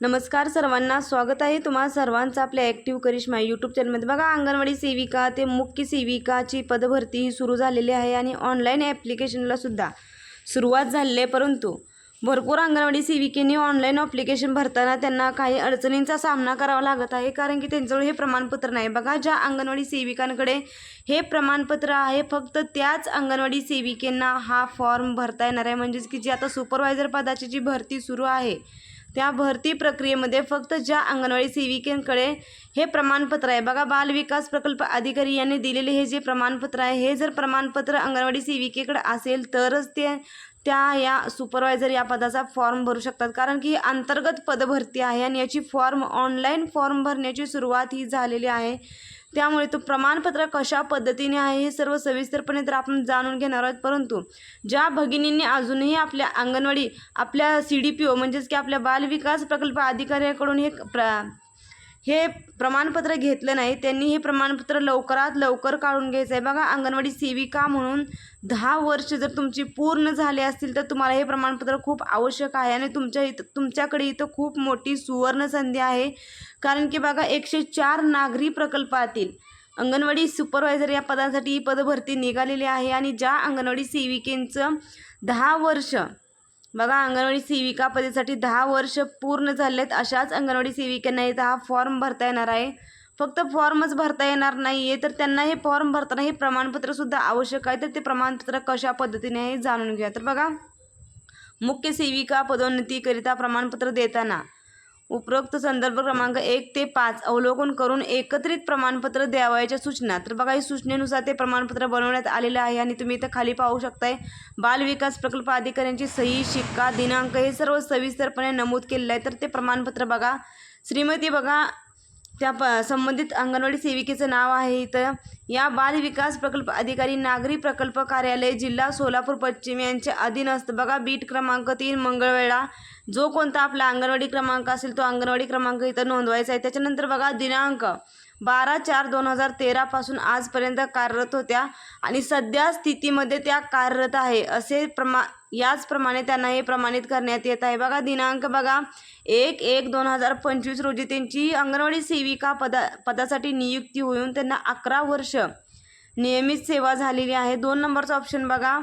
नमस्कार सर्वांना स्वागत आहे तुम्हा सर्वांचं आपल्या ॲक्टिव्ह करिश्मा यूट्यूब चॅनलमध्ये बघा अंगणवाडी सेविका ते मुख्य सेविकाची पदभरती ही सुरू झालेली आहे आणि ऑनलाईन ॲप्लिकेशनला सुद्धा सुरुवात झालेली आहे. परंतु भरपूर अंगणवाडी सेविकेने ऑनलाईन ॲप्लिकेशन भरताना त्यांना काही अडचणींचा सामना करावा लागत आहे कारण की त्यांच्याजवळ हे प्रमाणपत्र नाही. बघा ज्या अंगणवाडी सेविकांकडे हे प्रमाणपत्र आहे फक्त त्याच अंगणवाडी सेविकेंना हा फॉर्म भरता येणार आहे. म्हणजेच की जी आता सुपरवायझर पदाची जी भरती सुरू आहे त्या भरती प्रक्रियेमध्ये फक्त ज्या अंगणवाडी सेविकेंकडे हे प्रमाणपत्र आहे. बघा बाल विकास प्रकल्प अधिकारी यांनी दिलेले हे जे प्रमाणपत्र आहे हे जर प्रमाणपत्र अंगणवाडी सेविकेकडे असेल तरच ते त्या या सुपरवायझर या पदाचा फॉर्म भरू शकतात. कारण की अंतर्गत पदभरती आहे आणि याची फॉर्म ऑनलाईन फॉर्म भरण्याची सुरुवात ही झालेली आहे. त्यामुळे तो प्रमाणपत्र कशा पद्धतीने आहे हे सर्व सविस्तरपणे तर आपण जाणून घेणार आहोत. परंतु ज्या भगिनींनी अजूनही आपल्या अंगणवाडी आपल्या सी डी पी ओ म्हणजेच की आपल्या बालविकास प्रकल्प अधिकाऱ्याकडून हे प्र हे प्रमाणपत्र घेतलं नाही. त्यांनी हे प्रमाणपत्र लवकरात लवकर काढून घ्यायचं आहे. बघा अंगणवाडी सेविका म्हणून दहा वर्ष जर तुमची पूर्ण झाले असतील तर तुम्हाला हे प्रमाणपत्र खूप आवश्यक आहे आणि तुमच्या इथं तुमच्याकडे इथं खूप मोठी सुवर्ण संधी आहे. कारण की बघा एकशे चार नागरी प्रकल्पातील अंगणवाडी सुपरवायझर या पदासाठी ही पदभरती निघालेली आहे आणि ज्या अंगणवाडी सेविकेंचं दहा वर्ष बघा अंगणवाडी सेविका पदेसाठी दहा वर्ष पूर्ण झालेत. अशाच अंगणवाडी सेविकांना इथं हा फॉर्म भरता येणार आहे. फक्त फॉर्मच भरता येणार नाही आहे तर त्यांना हे फॉर्म भरताना हे प्रमाणपत्रसुद्धा आवश्यक आहे. तर ते प्रमाणपत्र कशा पद्धतीने आहे हे जाणून घ्या तर बघा मुख्य सेविका पदोन्नतीकरिता प्रमाणपत्र देताना उपरोक्त संदर्भ क्रमांक एक ते पाच अवलोकन करून एकत्रित प्रमाणपत्र द्यावयाच्या सूचना. तर बघा ही सूचनेनुसार ते प्रमाणपत्र बनवण्यात आलेलं आहे आणि तुम्ही इथं खाली पाहू शकताय बाल विकास प्रकल्प अधिकाऱ्यांची सही शिक्का दिनांक हे सर्व सविस्तरपणे नमूद केलेलं आहे. तर ते प्रमाणपत्र बघा. श्रीमती बघा त्या प संबंधित अंगणवाडी सेविकेचं नाव आहे इथं. या बाल विकास प्रकल्प अधिकारी नागरी प्रकल्प कार्यालय जिल्हा सोलापूर पश्चिम यांच्या अधीन असतं बघा बीट क्रमांक तीन मंगळवेळा जो कोणता आपला अंगणवाडी क्रमांक असेल तो अंगणवाडी क्रमांक इथं नोंदवायचा आहे. त्याच्यानंतर बघा दिनांक. बारा चार दोन हजार तेरापासून आजपर्यंत कार्यरत होत्या आणि सध्या स्थितीमध्ये त्या कार्यरत आहे. असे प्रमा याचप्रमाणे त्यांना हे प्रमाणित करण्यात येत आहे. बघा दिनांक बघा. एक एक दोन हजार पंचवीस रोजी त्यांची अंगणवाडी सेविका पदा पदासाठी नियुक्ती होऊन त्यांना अकरा वर्ष नियमित सेवा झालेली आहे. दोन नंबरचा ऑप्शन बघा.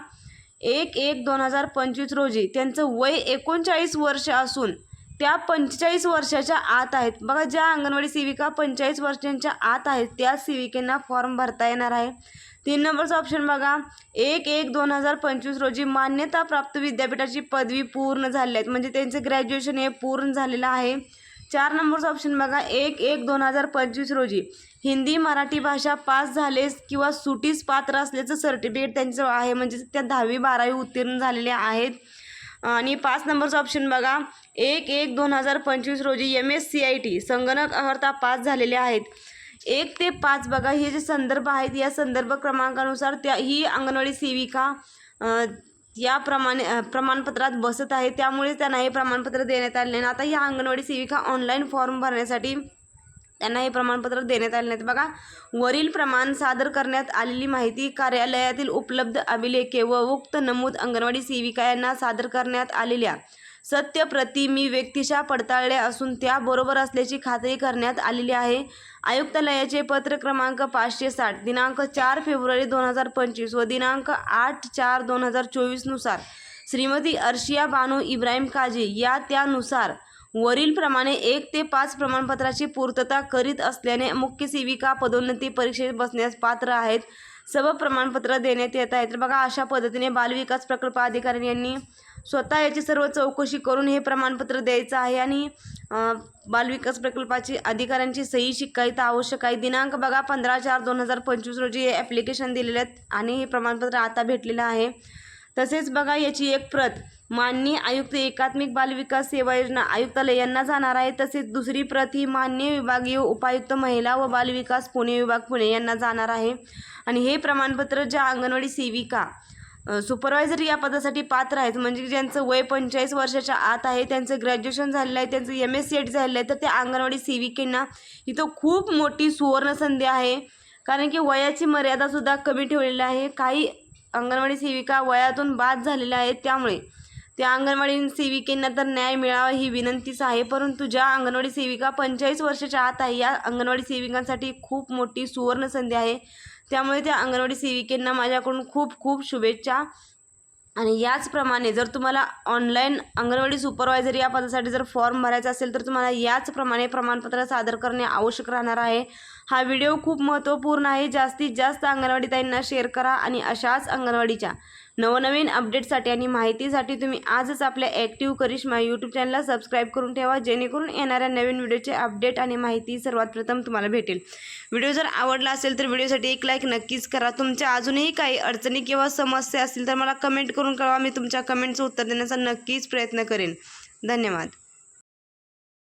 एक एक दोन हजार पंचवीस रोजी त्यांचं वय एकोणचाळीस वर्ष असून त्या पंचेचाळीस वर्षाच्या आत आहेत. बघा ज्या अंगणवाडी सेविका पंचेचाळीस वर्षांच्या आत आहेत त्या सेविकेंना फॉर्म भरता येणार आहे. तीन नंबरचा ऑप्शन बघा. एक एक दोन हजार पंचवीस रोजी मान्यताप्राप्त विद्यापीठाची पदवी पूर्ण झाली आहेत. म्हणजे त्यांचं ग्रॅज्युएशन हे पूर्ण झालेलं आहे. चार नंबरचा ऑप्शन बघा. एक एक दोन हजार पंचवीस रोजी हिंदी मराठी भाषा पास झालेस किंवा सुटीस पात्र असल्याचं सर्टिफिकेट त्यांचं आहे. म्हणजे त्या दहावी बारावी उत्तीर्ण झालेल्या आहेत. आणि पाच नंबरचा ऑप्शन बघा. एक एक दोन हजार पंचवीस रोजी M S C I T संगणक अर्हता पास झालेले आहेत. एक ते पाच बघा हे जे संदर्भ आहेत या संदर्भ क्रमांकानुसार त्या ही अंगणवाडी सेविका या प्रमाणे प्रमाणपत्रात बसत आहे. त्यामुळे त्यांना हे प्रमाणपत्र देण्यात आले नाही आता या अंगणवाडी सेविका ऑनलाईन फॉर्म भरण्यासाठी त्यांना हे प्रमाणपत्र देण्यात आले नाहीत. बघा वरील प्रमाण सादर करण्यात आलेली माहिती कार्यालयातील उपलब्ध अभिलेखे व उक्त नमूद अंगणवाडी सेविका यांना सादर करण्यात आलेल्या सत्य प्रती मी व्यक्तिशा पडताळल्या असून त्या बरोबर असल्याची खात्री करण्यात आलेली आहे. आयुक्तालयाचे पत्र क्रमांक पाचशे साठ दिनांक चार फेब्रुवारी दोन हजार पंचवीस व दिनांक आठ चार दोन हजार चोवीसनुसार श्रीमती अर्शिया बानू इब्राहिम काजी या त्यानुसार वरीलप्रमाणे एक ते पाच प्रमाणपत्राची पूर्तता करीत असल्याने मुख्य सेविका पदोन्नती परीक्षेत बसण्यास पात्र आहेत. सर्व प्रमाणपत्र देण्यात येत आहेत. तर बघा अशा पद्धतीने बालविकास प्रकल्प अधिकारी यांनी स्वतः याची सर्व चौकशी करून हे प्रमाणपत्र द्यायचं आहे आणि बालविकास प्रकल्पाची अधिकाऱ्यांची सही शिक्का इथं आवश्यक आहे. दिनांक बघा पंधरा चार दोन हजार पंचवीस रोजी हे ॲप्लिकेशन दिलेले आहेत आणि हे प्रमाणपत्र आता भेटलेलं आहे. तसेच बघा याची एक प्रत. माननीय आयुक्त एकात्मिक बालविकास सेवा योजना आयुक्तालय यांना जाणार आहे. तसेच दुसरी प्रत ही मान्य विभागीय उपायुक्त महिला व बालविकास पुणे विभाग पुणे यांना जाणार आहे. आणि हे प्रमाणपत्र ज्या अंगणवाडी सेविका सुपरवायझर या पदासाठी पात्र आहेत म्हणजे ज्यांचं वय पंचेचाळीस वर्षाच्या आत आहे त्यांचं ग्रॅज्युएशन झालेलं आहे त्यांचं एम एस सी झालेलं आहे तर त्या अंगणवाडी सेविकेंना इथं खूप मोठी सुवर्ण संधी आहे. कारण की वयाची मर्यादासुद्धा कमी ठेवलेली आहे. काही अंगणवाडी सेविका वयातून बाद झालेल्या आहेत त्यामुळे त्या अंगणवाडी सेविकेंना तर न्याय मिळावा ही विनंतीच आहे. परंतु ज्या अंगणवाडी सेविका पंचेचाळीस वर्षाच्या आत आहे या अंगणवाडी सेविकांसाठी खूप मोठी सुवर्ण संधी आहे. त्यामुळे त्या अंगणवाडी सेविकेंना माझ्याकडून खूप खूप शुभेच्छा. आणि याचप्रमाणे जर तुम्हाला ऑनलाईन अंगणवाडी सुपरवायझर या पदासाठी जर फॉर्म भरायचा असेल तर तुम्हाला याचप्रमाणे प्रमाणपत्र सादर करणे आवश्यक राहणार आहे. हा व्हिडिओ खूप महत्त्वपूर्ण आहे. जास्तीत जास्त अंगणवाडी ताईंना शेअर करा आणि अशाच अंगणवाडीच्या नवनवीन अपडेटसाठी आणि माहितीसाठी तुम्ही आजच आपल्या ॲक्टिव्ह करिश्मा यूट्यूब चॅनलला सबस्क्राईब करून ठेवा जेणेकरून येणाऱ्या नवीन व्हिडिओचे अपडेट आणि माहिती सर्वात प्रथम तुम्हाला भेटेल. व्हिडिओ जर आवडला असेल तर व्हिडिओसाठी एक लाईक नक्कीच करा. तुमच्या अजूनही काही अडचणी किंवा समस्या असतील तर मला कमेंट करून कळवा मी तुमच्या कमेंटचं उत्तर देण्याचा नक्कीच प्रयत्न करेन. धन्यवाद.